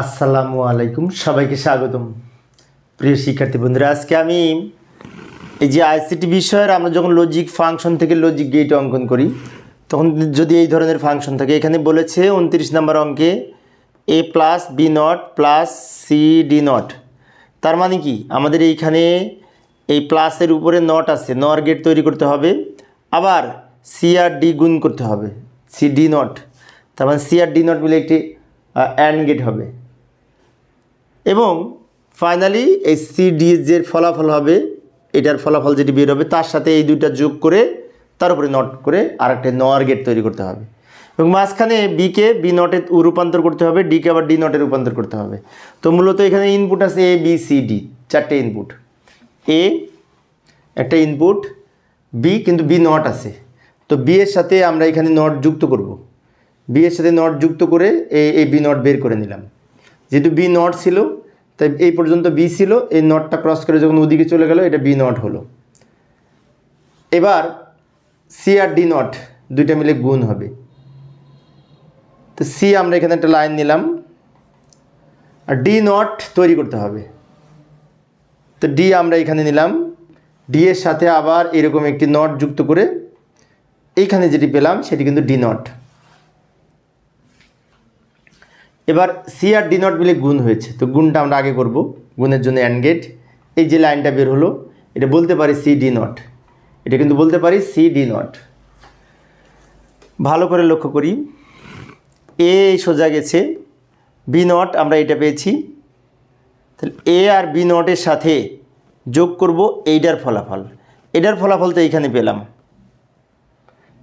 আসসালামু আলাইকুম, সবাইকে স্বাগতম। প্রিয় শিক্ষার্থী বন্ধুরা, আজকে আমি এই যে আইসিটি বিষয়ের আমরা যখন লজিক ফাংশন থেকে লজিক গেট অঙ্কন করি, তখন যদি এই ধরনের ফাংশন থাকে, এখানে বলেছে উনত্রিশ নম্বর অঙ্কে A plus B not plus C D not তার মানে কি? আমাদের এইখানে এই প্লাসের উপরে নট আছে নর গেট তৈরি করতে হবে, আবার সি আর ডি গুণ করতে হবে সি ডি নট তার মানে সি আর ডি নট মিলে একটি অ্যান্ড গেট হবে। এবং ফাইনালি এই সি ডি যে ফলাফল হবে, এটার ফলাফল যেটি বের হবে, তার সাথে এই দুইটা যোগ করে, তার উপরে নট করে আরেকটা নর গেট তৈরি করতে হবে। এবং মাঝখানে বিকে বি নটে রূপান্তর করতে হবে ডিকে আবার ডি নটে রূপান্তর করতে হবে। তো মূলত এখানে ইনপুট আছে এ বি সি ডি চারটে ইনপুট এ একটা ইনপুট বি কিন্তু বি নট আছে। তো বি এর সাথে আমরা এখানে নট যুক্ত করব। বি এর সাথে নট যুক্ত করে এ বি নট বের করে নিলাম। যেহেতু বি নট ছিল তাই এই পর্যন্ত বি ছিল, এই নটটা ক্রস করে যখন ওদিকে চলে গেল, এটা বি নট হলো। এবার সি আর ডি নট দুইটা মিলে গুণ হবে। তো সি আমরা এখানে একটা লাইন নিলাম, আর ডি নট তৈরি করতে হবে। তো ডি আমরা এখানে নিলাম ডি এর সাথে আবার এরকম একটি নট যুক্ত করে, এইখানে যেটি পেলাম, সেটি কিন্তু ডি নট। এবার সি আর ডি নট মিলে গুণ হয়েছে। তো গুণটা আমরা আগে করব, গুণের জন্য অ্যান্ড গেট এই যে লাইনটা বের হলো, এটা বলতে পারি সি ডি নট এটা কিন্তু বলতে পারি সি ডি নট ভালো করে লক্ষ্য করি। এ সোজা গেছে বি নট আমরা এটা পেয়েছি। তাহলে এ আর বি নটের সাথে যোগ করব, এইটার ফলাফল। এটার ফলাফল তো এইখানে পেলাম।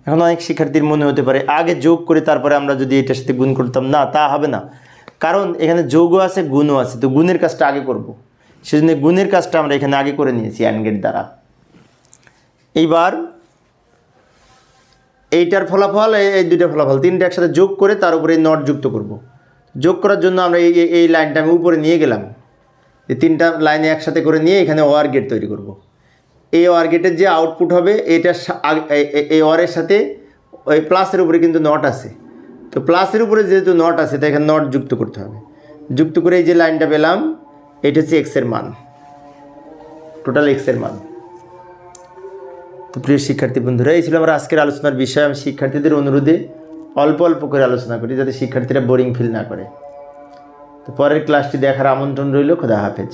এখন অনেক শিক্ষার্থীর মনে হতে পারে, আগে যোগ করে তারপরে আমরা যদি এটার সাথে গুণ করতাম, না, তা হবে না। কারণ এখানে যোগও আছে, গুণও আছে, তো গুণের কাজটা আগে করব। সেজন্য গুণের কাজটা আমরা এখানে আগে করে নিয়েছি অ্যানগেট দ্বারা। এইবার এইটার ফলাফল, এই- দুইটা ফলাফল, তিনটা একসাথে যোগ করে তার উপরে নট যুক্ত করব। যোগ করার জন্য আমরা এই- এই লাইনটা আমি উপরে নিয়ে গেলাম। এই তিনটা লাইনে একসাথে করে নিয়ে এখানে ওয়ার গেট তৈরি করব। এই ওয়ার গেটের যে আউটপুট হবে, এটার এই ওয়ারের সাথে ওই প্লাসের উপরে কিন্তু নট আছে। তো প্লাসের উপরে যেহেতু নট আছে, তাই এখানে নট যুক্ত করতে হবে। যুক্ত করে এই যে লাইনটা পেলাম, এটা হচ্ছে এক্সের মান। টোটাল এক্সের মান। তো প্রিয় শিক্ষার্থী বন্ধুরা, এই ছিল আমার আজকের আলোচনার বিষয়। আমি শিক্ষার্থীদের অনুরোধে অল্প অল্প করে আলোচনা করি, যাতে শিক্ষার্থীরা বোরিং ফিল না করে। তো পরের ক্লাসটি দেখার আমন্ত্রণ রইল। খোদা হাফেজ।